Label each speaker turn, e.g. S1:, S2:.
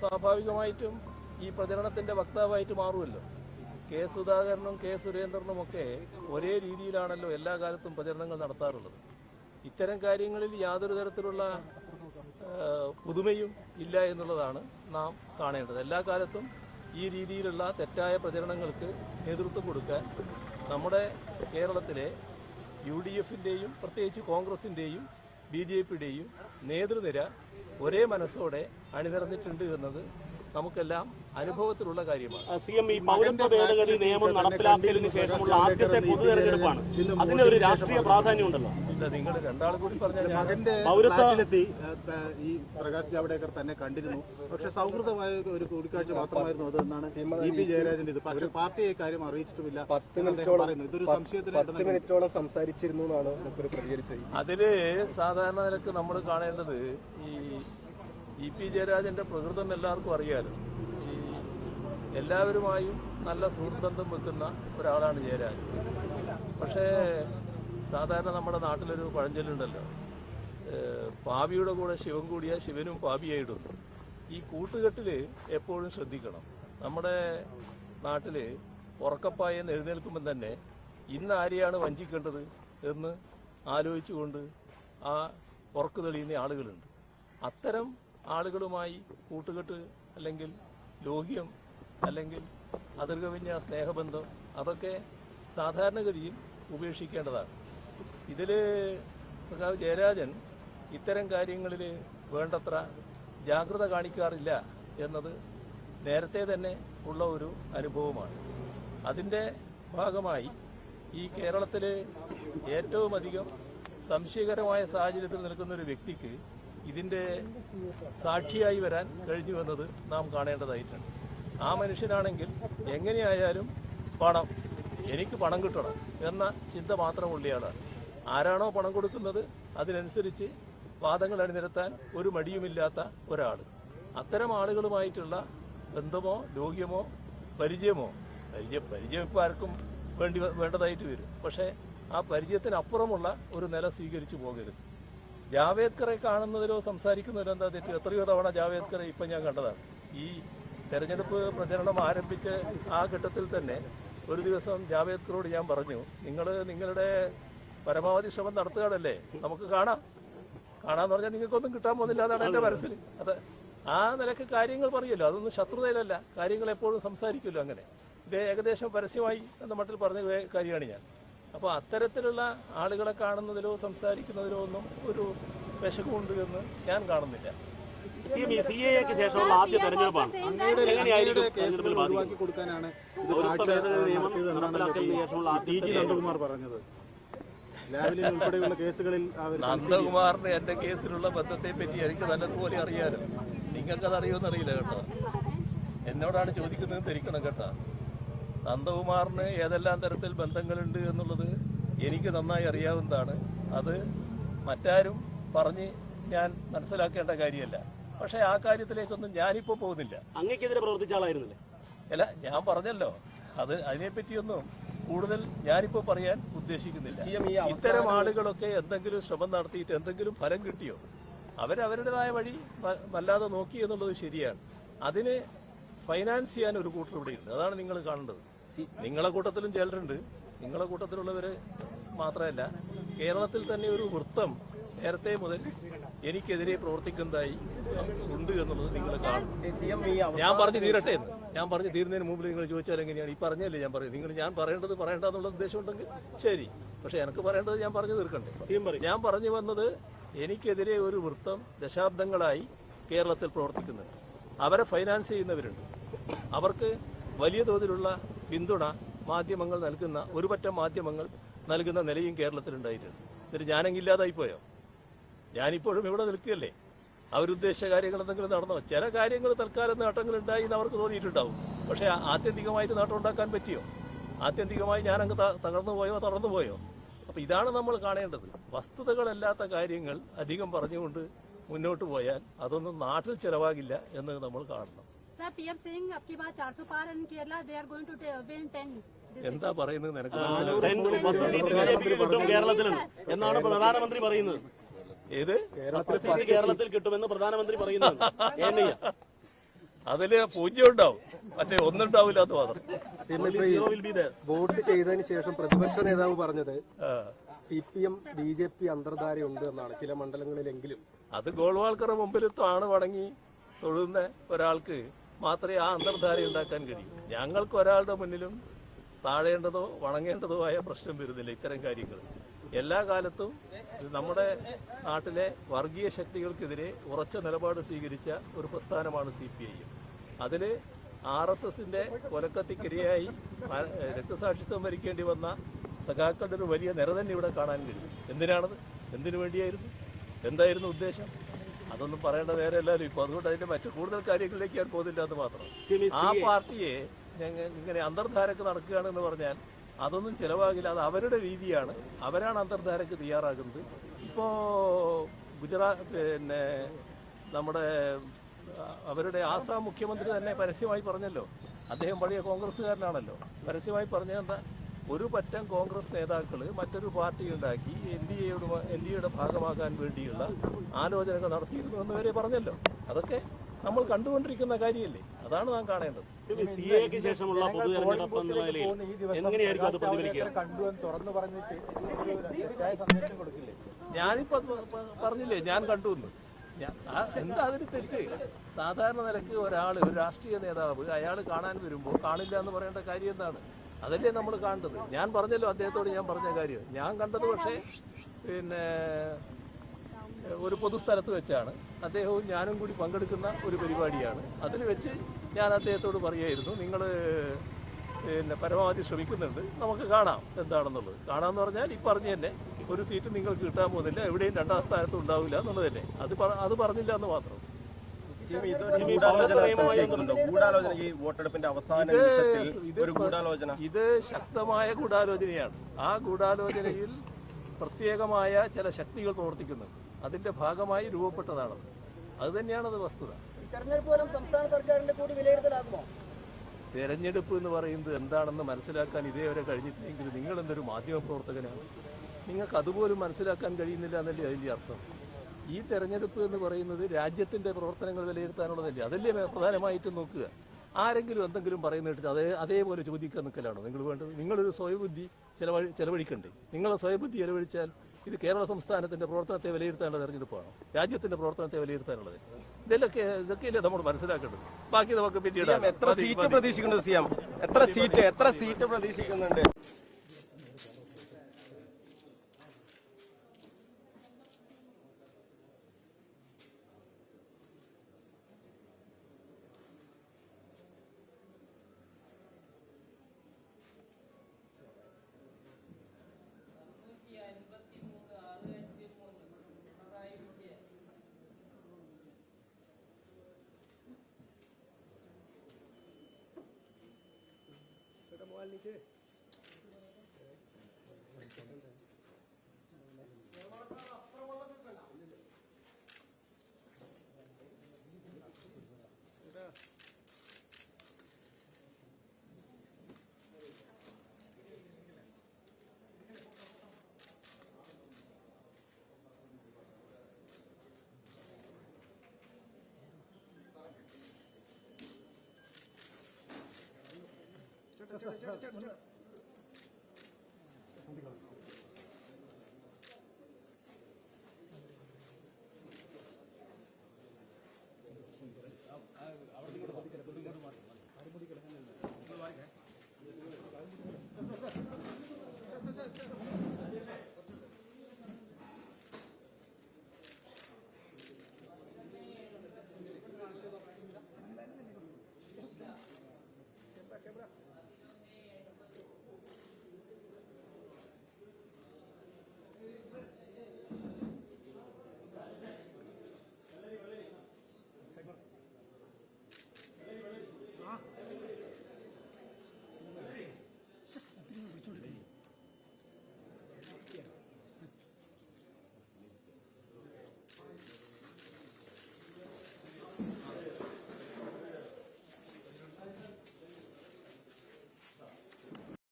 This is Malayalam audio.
S1: സ്വാഭാവികമായിട്ടും ഈ പ്രചരണത്തിന്റെ വക്താവായിട്ട് മാറുമല്ലോ. കെ സുധാകരനും കെ സുരേന്ദ്രനും ഒക്കെ ഒരേ രീതിയിലാണല്ലോ എല്ലാ കാലത്തും പ്രചരണങ്ങൾ നടത്താറുള്ളത്. ഇത്തരം കാര്യങ്ങളിൽ യാതൊരു തരത്തിലുള്ള പുതുമയും ഇല്ല എന്നുള്ളതാണ് നാം കാണേണ്ടത്. എല്ലാ കാലത്തും ഈ രീതിയിലുള്ള തെറ്റായ പ്രചരണങ്ങൾക്ക് നേതൃത്വം കൊടുക്കാൻ നമ്മുടെ കേരളത്തിലെ യു ഡി എഫിന്റെയും പ്രത്യേകിച്ച് കോൺഗ്രസിന്റെയും ബി ജെ പിയുടെയും നേതൃനിര ഒരേ മനസ്സോടെ അണിനിരന്നിട്ടുണ്ട് എന്നത് നമുക്കെല്ലാം അനുഭവത്തിലുള്ള കാര്യമാണ്.
S2: സി എം ഈ പൗരത്വ ഭേദഗതി നിയമം നടപ്പിലാക്കിയതിനു ശേഷമുള്ള ആദ്യത്തെ പൊതു തെരഞ്ഞെടുപ്പാണ്. അതിന് ഒരു രാഷ്ട്രീയ പ്രാധാന്യമുണ്ടല്ലോ.
S1: ഉണ്ടല്ലോ നിങ്ങൾ രണ്ടാളും കൂടി പറഞ്ഞ ഞാൻ
S3: മകന്റെ
S2: പൗരത്വ-
S3: ഫ്ലാറ്റിലെത്തി ഏഹ്, ഏഹ്, ഈ പ്രകാശ് ജാവ്ദേക്കർ തന്നെ കണ്ടിരുന്നു. പക്ഷെ സൗഹൃദമായ ഒരു കൂടിക്കാഴ്ച മാത്രമായിരുന്നു അതെന്നാണ് ഇ പി ജയരാജന്റെ ഇത്. പക്ഷേ പാർട്ടിയെ കാര്യം അറിയിച്ചിട്ടുമില്ല പത്ത് മിനിറ്റോളം ഇതൊരു സംശയത്തിന്
S4: മിനിറ്റോളം സംസാരിച്ചിരുന്നു എന്നാണ് പ്രതികരിച്ചത്.
S1: അതിൽ സാധാരണ നിലയ്ക്ക് നമ്മൾ കാണേണ്ടത് ഈ ഇ പി ജയരാജന്റെ പ്രകൃതം എല്ലാവർക്കും അറിയാലോ. എല്ലാവരുമായും നല്ല സുഹൃത്ബന്ധം വെക്കുന്ന ഒരാളാണ് ജയരാജ്. പക്ഷേ സാധാരണ നമ്മുടെ നാട്ടിലൊരു പഴഞ്ചൊല്ലുണ്ടല്ലോ. പാപിയുടെ കൂടെ ശിവൻ കൂടിയ ശിവനും പാപിയായിട്ടുണ്ട് ഈ കൂട്ടുകെട്ടിൽ എപ്പോഴും ശ്രദ്ധിക്കണം. നമ്മുടെ നാട്ടിൽ ഉറക്കപ്പായെന്ന് എഴുന്നേൽക്കുമ്പം തന്നെ ഇന്ന് ആരെയാണ് വഞ്ചിക്കേണ്ടത് എന്ന് ആലോചിച്ചുകൊണ്ട് ആ ഉറക്കു തെളിയുന്ന ആളുകളുണ്ട്. അത്തരം ആളുകളുമായി കൂട്ടുകെട്ട് അല്ലെങ്കിൽ ലോഹ്യം അല്ലെങ്കിൽ അതിർകവിഞ്ഞ സ്നേഹബന്ധം അതൊക്കെ സാധാരണഗതിയിൽ ഉപേക്ഷിക്കേണ്ടതാണ്. ഇതിൽ സഖാവ് ജയരാജൻ ഇത്തരം കാര്യങ്ങളിൽ വേണ്ടത്ര ജാഗ്രത കാണിക്കാറില്ല എന്നത് നേരത്തെ തന്നെ ഉള്ള ഒരു അനുഭവമാണ്. അതിന്റെ ഭാഗമായി ഈ കേരളത്തിൽ ഏറ്റവും അധികം സംശയകരമായ സാഹചര്യത്തിൽ നിൽക്കുന്ന ഒരു വ്യക്തിക്ക് ഇതിന്റെ സാക്ഷിയായി വരാൻ കഴിഞ്ഞുവെന്നത് നാം കാണേണ്ടതായിട്ടുണ്ട്. ആ മനുഷ്യനാണെങ്കിൽ എങ്ങനെയായാലും പണം എനിക്ക് പണം കിട്ടണം എന്ന ചിന്ത മാത്രം മാത്രമുള്ളയാളാണ് ആരാണോ പണം കൊടുക്കുന്നത് അതിനനുസരിച്ച് വാദങ്ങൾ അണിനിരത്താൻ ഒരു മടിയുമില്ലാത്ത ഒരാൾ അത്തരം ആളുകളുമായിട്ടുള്ള ബന്ധമോ ലോഹ്യമോ പരിചയമോ പരിചയം പരിചയം ഇപ്പോൾ ആർക്കും വേണ്ടി വേണ്ടതായിട്ട് വരും. പക്ഷേ ആ പരിചയത്തിനപ്പുറമുള്ള ഒരു നില സ്വീകരിച്ചു പോകരുത്. ജാവേദ്കറെ കാണുന്നതിലോ സംസാരിക്കുന്നതിലോ എന്താ തെറ്റ്? എത്രയോ തവണ ജാവേദ്കറെ ഇപ്പം ഞാൻ കണ്ടതാണ്. ഈ തെരഞ്ഞെടുപ്പ് പ്രചരണം ആരംഭിച്ച് ആ ഘട്ടത്തിൽ തന്നെ ഒരു ദിവസം ജാവേദ്കറോട് ഞാൻ പറഞ്ഞു നിങ്ങൾ നിങ്ങളുടെ പരമാവധി ശ്രമം നടത്തുകയാണല്ലേ? നമുക്ക് കാണാം. കാണാന്ന് പറഞ്ഞാൽ നിങ്ങൾക്കൊന്നും കിട്ടാൻ പോകുന്നില്ല അതാണ് എന്റെ മനസ്സിൽ. അത് ആ നിലയ്ക്ക് കാര്യങ്ങൾ പറയുമല്ലോ അതൊന്നും ശത്രുതയിലല്ല. കാര്യങ്ങൾ എപ്പോഴും സംസാരിക്കുമല്ലോ അങ്ങനെ. ഇത് ഏകദേശം പരസ്യമായി എന്ന മട്ടിൽ പറഞ്ഞ കാര്യമാണ് ഞാൻ. അപ്പോൾ അത്തരത്തിലുള്ള ആളുകളെ കാണുന്നതിലോ സംസാരിക്കുന്നതിലോ ഒന്നും ഒരു വിശകമുണ്ട് എന്ന് ഞാൻ കാണുന്നില്ല.
S2: സി എം ഈ സി എക്ക് ശേഷമുള്ള ആദ്യ തെരഞ്ഞെടുപ്പാണ്. എങ്ങനെയായിരിക്കും തെരഞ്ഞെടുപ്പിൽ
S3: പറഞ്ഞത്. ഉൾപ്പെടെയുള്ള കേസുകളിൽ അവർ
S1: നന്ദകുമാറിന് എന്റെ കേസിലുള്ള ബന്ധത്തെ പറ്റി എനിക്ക് നല്ലതുപോലെ അറിയാലോ നിങ്ങൾക്കത് അറിയുമെന്ന് അറിയില്ല കേട്ടോ. എന്നോടാണ് ചോദിക്കുന്നത് ധരിക്കണം കേട്ടോ. നന്ദകുമാറിന് ഏതെല്ലാം തരത്തിൽ ബന്ധങ്ങളുണ്ട് എന്നുള്ളത് എനിക്ക് നന്നായി അറിയാവുന്നതാണ്. അത് മറ്റാരും പറഞ്ഞ് ഞാൻ മനസ്സിലാക്കേണ്ട കാര്യമല്ല. പക്ഷേ ആ കാര്യത്തിലേക്കൊന്നും ഞാനിപ്പോൾ പോകുന്നില്ല.
S2: അങ്ങക്കെതിരെ പ്രവർത്തിച്ച ആളായിരുന്നില്ലേ?
S1: അല്ല ഞാൻ പറഞ്ഞല്ലോ. അത് അതിനെപ്പറ്റിയൊന്നും കൂടുതൽ ഞാനിപ്പോൾ പറയാൻ ഉദ്ദേശിക്കുന്നില്ല. ഇത്തരം ആളുകളൊക്കെ എന്തെങ്കിലും ശ്രമം നടത്തിയിട്ട് എന്തെങ്കിലും ഫലം കിട്ടിയോ? അവരവരുടേതായ വഴി വല്ലാതെ നോക്കി എന്നുള്ളത് ശരിയാണ്. അതിന് ഫൈനാൻസ് ചെയ്യാൻ ഒരു കൂട്ടർ ഇവിടെയുണ്ട് അതാണ് നിങ്ങൾ കാണേണ്ടത്. നിങ്ങളെ കൂട്ടത്തിലും ചിലരുണ്ട്. നിങ്ങളെ കൂട്ടത്തിലുള്ളവർ മാത്രമല്ല കേരളത്തിൽ തന്നെ ഒരു വൃത്തം നേരത്തെ മുതൽ എനിക്കെതിരെ പ്രവർത്തിക്കുന്നതായി ഉണ്ട് എന്നുള്ളത് നിങ്ങൾ കാണും. ഞാൻ പറഞ്ഞു തീരട്ടെ എന്ന്. ഞാൻ പറഞ്ഞു തീരുന്നതിന് മുമ്പ് നിങ്ങൾ ചോദിച്ചാൽ എങ്ങനെയാണ്? ഈ പറഞ്ഞല്ലേ ഞാൻ പറയും നിങ്ങൾ ഞാൻ പറയേണ്ടത് പറയേണ്ട എന്നുള്ള ഉദ്ദേശം ഉണ്ടെങ്കിൽ ശരി. പക്ഷെ എനിക്ക് പറയേണ്ടത് ഞാൻ പറഞ്ഞു തീർക്കണ്ടേ. ഞാൻ പറഞ്ഞു വന്നത് എനിക്കെതിരെ ഒരു വൃത്തം ദശാബ്ദങ്ങളായി കേരളത്തിൽ പ്രവർത്തിക്കുന്നുണ്ട്. അവരെ ഫൈനാൻസ് ചെയ്യുന്നവരുണ്ട്. അവർക്ക് വലിയ തോതിലുള്ള പിന്തുണ മാധ്യമങ്ങൾ നൽകുന്ന ഒരുപറ്റം മാധ്യമങ്ങൾ നൽകുന്ന നിലയും കേരളത്തിലുണ്ടായിട്ടുണ്ട്. എന്നിട്ട് ഞാനെങ്കിൽ പോയോ? ഞാനിപ്പോഴും ഇവിടെ നിൽക്കുകയല്ലേ? അവരുദ്ദേശിച്ച കാര്യങ്ങൾ എന്തെങ്കിലും നടന്നോ? ചില കാര്യങ്ങൾ തൽക്കാലം നേട്ടങ്ങൾ ഉണ്ടായി എന്ന് അവർക്ക് തോന്നിയിട്ടുണ്ടാവും. പക്ഷേ ആത്യന്തികമായിട്ട് നേട്ടം ഉണ്ടാക്കാൻ പറ്റിയോ? ആത്യന്തികമായി ഞാനങ്ങ് തകർന്നു പോയോ തളർന്നു പോയോ? അപ്പം ഇതാണ് നമ്മൾ കാണേണ്ടത്. വസ്തുതകളല്ലാത്ത കാര്യങ്ങൾ അധികം പറഞ്ഞുകൊണ്ട് മുന്നോട്ട് പോയാൽ അതൊന്നും നാട്ടിൽ ചെലവാകില്ല എന്ന് നമ്മൾ കാണണം.
S5: Sir, PM saying up ki baar 400 par in Kerala, they are going to 10.
S1: എന്താ പറയുന്നത് നിനക്ക്
S2: കേരളത്തിൽ എന്നാണ് പ്രധാനമന്ത്രി പറയുന്നത്.
S1: ഏത്?
S2: കേരളത്തിൽ കേരളത്തിൽ കിട്ടുമെന്ന് പ്രധാനമന്ത്രി പറയുന്നു
S1: അതിൽ പൂജ്യം ഉണ്ടാവും മറ്റേ ഒന്നും ഉണ്ടാവില്ലാത്ത മാത്രം
S4: ബോർഡ് വോട്ട് ചെയ്തതിന് ശേഷം പ്രതിപക്ഷ നേതാവ് പറഞ്ഞത്. C P M B J P അന്തർധാര ഉണ്ട് എന്നാണ് ചില മണ്ഡലങ്ങളിലെങ്കിലും.
S1: അത് ഗോൾവാൾക്കറ മുമ്പിൽ താണ് വണങ്ങി തൊഴുന്ന ഒരാൾക്ക് മാത്രമേ ആ അന്തർധാര ഉണ്ടാക്കാൻ കഴിയൂ. ഞങ്ങൾക്ക് ഒരാളുടെ മുന്നിലും താഴേണ്ടതോ വണങ്ങേണ്ടതോ ആയ പ്രശ്നം വരുന്നില്ല ഇത്തരം കാര്യങ്ങൾ. എല്ലാ കാലത്തും നമ്മുടെ നാട്ടിലെ വർഗീയ ശക്തികൾക്കെതിരെ ഉറച്ച നിലപാട് സ്വീകരിച്ച ഒരു പ്രസ്ഥാനമാണ് സി പി ഐ അതിൽ ആർ എസ് എസിന്റെ കൊലക്കത്തിക്കിരയായി രക്തസാക്ഷിത്വം വരിക്കേണ്ടി വന്ന സഖാക്കളുടെ ഒരു വലിയ നിര തന്നെ ഇവിടെ കാണാൻ കഴിയും. എന്തിനാണത്? എന്തിനു വേണ്ടിയായിരുന്നു? എന്തായിരുന്നു ഉദ്ദേശം? അതൊന്നും പറയേണ്ട നേരമല്ലല്ലോ ഇപ്പൊ അതുകൊണ്ട് അതിന്റെ മറ്റു കൂടുതൽ കാര്യങ്ങളിലേക്ക് ഞാൻ പോകുന്നില്ല എന്ന് മാത്രം. ആ പാർട്ടിയെ ഇങ്ങനെ അന്തർധാരക്ക് നടക്കുകയാണെന്ന് പറഞ്ഞാൽ അതൊന്നും ചിലവാകില്ല. അത് അവരുടെ രീതിയാണ്. അവരാണ് അന്തർധാരയ്ക്ക് തയ്യാറാകുന്നത്. ഇപ്പോൾ ഗുജറാത്ത് പിന്നെ നമ്മുടെ അവരുടെ ആസാം മുഖ്യമന്ത്രി തന്നെ പരസ്യമായി പറഞ്ഞല്ലോ. അദ്ദേഹം പഴയ കോൺഗ്രസ്സുകാരനാണല്ലോ. പരസ്യമായി പറഞ്ഞതെന്താ ഒരു പറ്റം കോൺഗ്രസ് നേതാക്കൾ മറ്റൊരു പാർട്ടി ഉണ്ടാക്കി എൻ ഡി എയുടെ എൻ ഡി എയുടെ ഭാഗമാകാൻ വേണ്ടിയുള്ള ആലോചനകൾ നടത്തിയിരുന്നു എന്ന് വരെ പറഞ്ഞല്ലോ. അതൊക്കെ നമ്മൾ കണ്ടുകൊണ്ടിരിക്കുന്ന കാര്യമല്ലേ? അതാണ് നാം കാണേണ്ടത്.
S2: സിഎക്ക് ശേഷമുള്ള പൊതു തെരഞ്ഞെടുപ്പ് എന്ന നിലയിൽ എങ്ങനെയായിരിക്കും അത് പ്രതിഫലിക്കുക?
S1: ഞാനിപ്പോ പറഞ്ഞില്ലേ? ഞാൻ കണ്ടു എന്ന്. എന്താ അതിന് തെറ്റ് സാധാരണ നിലയ്ക്ക് ഒരാൾ ഒരു രാഷ്ട്രീയ നേതാവ് അയാൾ കാണാൻ വരുമ്പോൾ കാണില്ല എന്ന് പറയേണ്ട കാര്യം എന്താണ്? അതല്ലേ നമ്മൾ കാണേണ്ടത്. ഞാൻ പറഞ്ഞല്ലോ അദ്ദേഹത്തോട് ഞാൻ പറഞ്ഞ കാര്യം. ഞാൻ കണ്ടത് പക്ഷേ പിന്നെ ഒരു പൊതുസ്ഥലത്ത് വെച്ചാണ്. അദ്ദേഹവും ഞാനും കൂടി പങ്കെടുക്കുന്ന ഒരു പരിപാടിയാണ്. അതിൽ വെച്ച് ഞാൻ അദ്ദേഹത്തോട് പറയുമായിരുന്നു നിങ്ങൾ പിന്നെ പരമാവധി ശ്രമിക്കുന്നുണ്ട്. നമുക്ക് കാണാം എന്താണെന്നുള്ളത്. കാണാമെന്ന് പറഞ്ഞാൽ ഈ പറഞ്ഞു തന്നെ ഒരു സീറ്റ് നിങ്ങൾക്ക് കിട്ടാൻ പോകുന്നില്ല. എവിടെയും രണ്ടാം സ്ഥാനത്ത് ഉണ്ടാവില്ല എന്നുള്ളത് തന്നെ. അത് അത് പറഞ്ഞില്ല എന്ന് മാത്രം. ഇത് ശക്തമായ ഗൂഢാലോചനയാണ്. ആ ഗൂഢാലോചനയിൽ പ്രത്യേകമായ ചില ശക്തികൾ പ്രവർത്തിക്കുന്നുണ്ട്. അതിന്റെ ഭാഗമായി രൂപപ്പെട്ടതാണ് അത് തന്നെയാണ് അത് വസ്തുത.
S6: തെരഞ്ഞെടുപ്പ് ഫലം സംസ്ഥാന സർക്കാരിന്റെ കൂടി വിലയിരുത്തലാകുമോ?
S1: തെരഞ്ഞെടുപ്പ് എന്ന് പറയുന്നത് എന്താണെന്ന് മനസ്സിലാക്കാൻ ഇതേവരെ കഴിഞ്ഞിട്ടില്ലെങ്കിൽ നിങ്ങൾ എന്തൊരു മാധ്യമ പ്രവർത്തകനാണ്? നിങ്ങൾക്ക് അതുപോലും മനസ്സിലാക്കാൻ കഴിയുന്നില്ല എന്നല്ലേ അതിന്റെ അർത്ഥം? ഈ തെരഞ്ഞെടുപ്പ് എന്ന് പറയുന്നത് രാജ്യത്തിന്റെ പ്രവർത്തനങ്ങൾ വിലയിരുത്താനുള്ളതല്ലേ? അതല്ലേ പ്രധാനമായിട്ടും നോക്കുക. ആരെങ്കിലും എന്തെങ്കിലും പറയുന്ന കേട്ടിട്ട് അതേ അതേപോലെ ചോദിക്കാൻ നിൽക്കലാണോ നിങ്ങൾ വേണ്ടത്? നിങ്ങളൊരു സ്വയബുദ്ധി ചെലവഴി ചെലവഴിക്കണ്ടേ? നിങ്ങളെ സ്വയബുദ്ധി ചെലവഴിച്ചാൽ ഇത് കേരള സംസ്ഥാനത്തിന്റെ പ്രവർത്തനത്തെ വിലയിരുത്താനുള്ള തെരഞ്ഞെടുപ്പാണ്? രാജ്യത്തിന്റെ പ്രവർത്തനത്തെ വിലയിരുത്താനുള്ളത്? ഇതിലൊക്കെ ഇതൊക്കെയല്ലേ നമ്മൾ മനസ്സിലാക്കേണ്ടത്. ബാക്കി നമുക്ക് പിന്നീട്
S7: എത്ര സീറ്റ് സിയാം എത്ര സീറ്റ് എത്ര സീറ്റ് പ്രതീക്ഷിക്കുന്നുണ്ട്? नीचे çabuk çabuk çabuk.